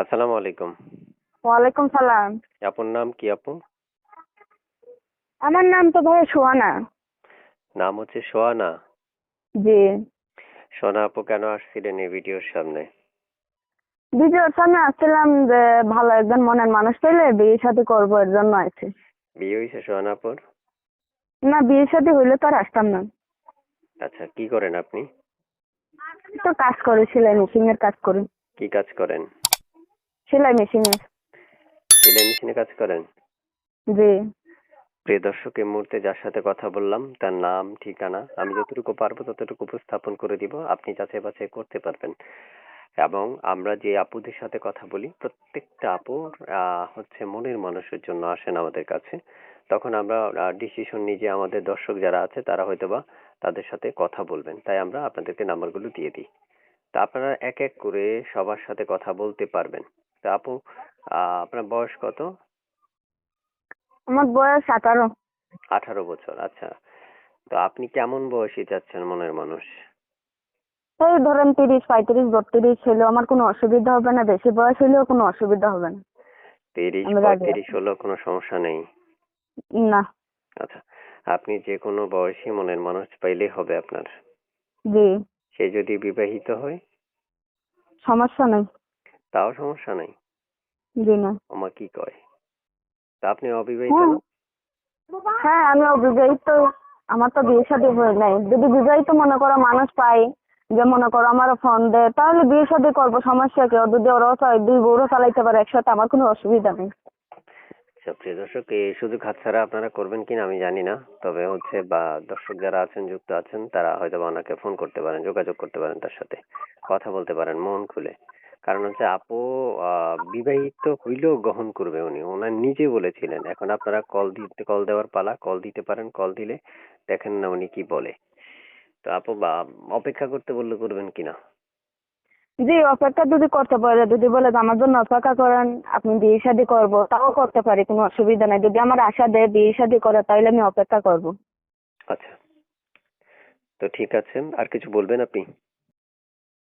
আসসালামু আলাইকুম। ওয়ালাইকুম সালাম। আপুর নাম কি আপু? আমার নাম তো ভাই সোহানা। নাম হচ্ছে সোয়ানা জি। সোনা আপু কেন আসছিলেন এই ভিডিওর সামনে? ভিডিওর সামনে আসছিলাম যে ভালো একজন মনের মানুষ পেলে বিয়ে সাথে করব এর জন্য আছে। বিয়ে হয়েছে সোহানা আপুর? না বিয়ে সাথে হইলে তো আর আসতাম না। আচ্ছা কি করেন আপনি? তো কাজ করি সেলাই মেশিন এর কাজ করি। কি কাজ করেন? সেলাই মেশিন সেলাই মেশিনে কাজ করেন? জি। প্রিয় দর্শক এই মুহূর্তে যার সাথে কথা বললাম তার নাম ঠিকানা আমি যতটুকু পারব ততটুকু উপস্থাপন করে দিব। আপনি যাচাই বাছাই করতে পারবেন। এবং আমরা যে আপুদের সাথে কথা বলি প্রত্যেকটা আপু হচ্ছে মনের মানুষের জন্য আসেন আমাদের কাছে। তখন আমরা ডিসিশন নিয়ে যে আমাদের দর্শক যারা আছে তারা হয়তোবা তাদের সাথে কথা বলবেন। তাই আমরা আপনাদেরকে নাম্বারগুলো দিয়ে দিই। তা আপনারা এক এক করে সবার সাথে কথা বলতে পারবেন। তা আপু আপনার বয়স কত? আমার বয়স আঠারো। আঠারো বছর আচ্ছা। তো আপনি কেমন বয়সী যাচ্ছেন মনের মানুষ? এই ধরেন তিরিশ পঁয়ত্রিশ বত্রিশ হলেও আমার কোনো অসুবিধা হবে না বেশি বয়স হলেও কোনো অসুবিধা হবে না। তিরিশ পঁয়ত্রিশ হলেও কোনো সমস্যা নেই? না। আচ্ছা আপনি যে কোনো বয়সী মনের মানুষ পাইলেই হবে আপনার। জি। সে যদি বিবাহিত হয়? সমস্যা নেই। তাও সমস্যা নেই। জি না। আমা কি কয়? তা আপনি অবিবাহিত হ্যাঁ। না? হ্যাঁ আমি অবিবাহিত। আমার তো বিয়ে শাদী হয়ে নাই। যদি বিবাহিত মনে করো মানুষ পাই যে মনে করো আমারও ফোন দেয় তাহলে বিয়ে শাদী করব সমস্যা কি? যদি ওরাও চায় দুই বউরও চালাইতে পারে একসাথে আমার কোনো অসুবিধা নেই। আচ্ছা প্রিয় দর্শক এই সুযোগ হাতছাড়া আপনারা করবেন কিনা আমি জানি না। তবে হচ্ছে বা দর্শক যারা আছেন যুক্ত আছেন তারা হয়তো বা ওনাকে ফোন করতে পারেন যোগাযোগ করতে পারেন তার সাথে। কথা বলতে পারেন মন খুলে। কারণ হচ্ছে আপু বিবাহিত হইলেও গ্রহণ করবে উনি। ওনার নিজে বলেছিলেন এখন আপনারা কল দিতে কল দেওয়ার পালা কল দিতে পারেন কল দিলে দেখেন না উনি কি বলে। তো আপু বা অপেক্ষা করতে বললে করবেন কিনা জি অপেক্ষা যদি করতে পারে যদি বলে আমার জন্য অপেক্ষা করেন আপনি বিয়ে শাদী করব তাও করতে পারি কোনো অসুবিধা নাই। যদি আমার আশা দেয় বিয়ে শাদী করে তাহলে আমি অপেক্ষা করব। আচ্ছা। তো ঠিক আছে আর কিছু বলবেন আপনি?